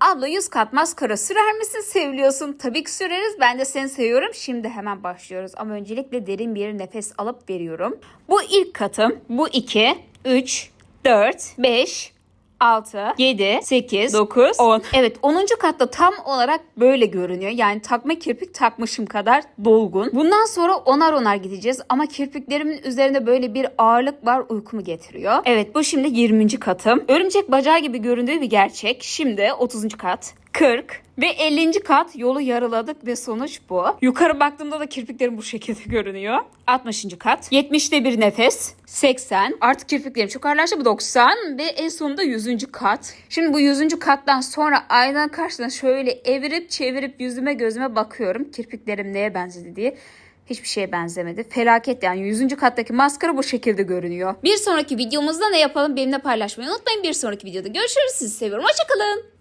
Abla 100 kat maskara sürer misin? Seviliyorsun. Tabii ki süreriz. Ben de seni seviyorum. Şimdi hemen başlıyoruz. Ama öncelikle derin bir nefes alıp veriyorum. Bu ilk katım. Bu 2, 3, 4, 5, 6, 7, 8, 9, 10. Evet 10. katta tam olarak böyle görünüyor. Yani takma kirpik takmışım kadar dolgun. Bundan sonra onar onar gideceğiz ama kirpiklerimin üzerinde böyle bir ağırlık var uykumu getiriyor. Evet bu şimdi 20. katım. Örümcek bacağı gibi göründüğü bir gerçek. Şimdi 30. kat. 40 ve 50. kat yolu yarıladık ve sonuç bu. Yukarı baktığımda da kirpiklerim bu şekilde görünüyor. 60. kat. 70'te bir nefes. 80. Artık kirpiklerim çok ağırlaştı. Bu 90 ve en sonunda 100. kat. Şimdi bu 100. kattan sonra aynadan karşısına şöyle evirip çevirip yüzüme gözüme bakıyorum. Kirpiklerim neye benzedi diye. Hiçbir şeye benzemedi. Felaket yani 100. kattaki maskara bu şekilde görünüyor. Bir sonraki videomuzda ne yapalım benimle paylaşmayı unutmayın. Bir sonraki videoda görüşürüz. Sizi seviyorum. Hoşçakalın.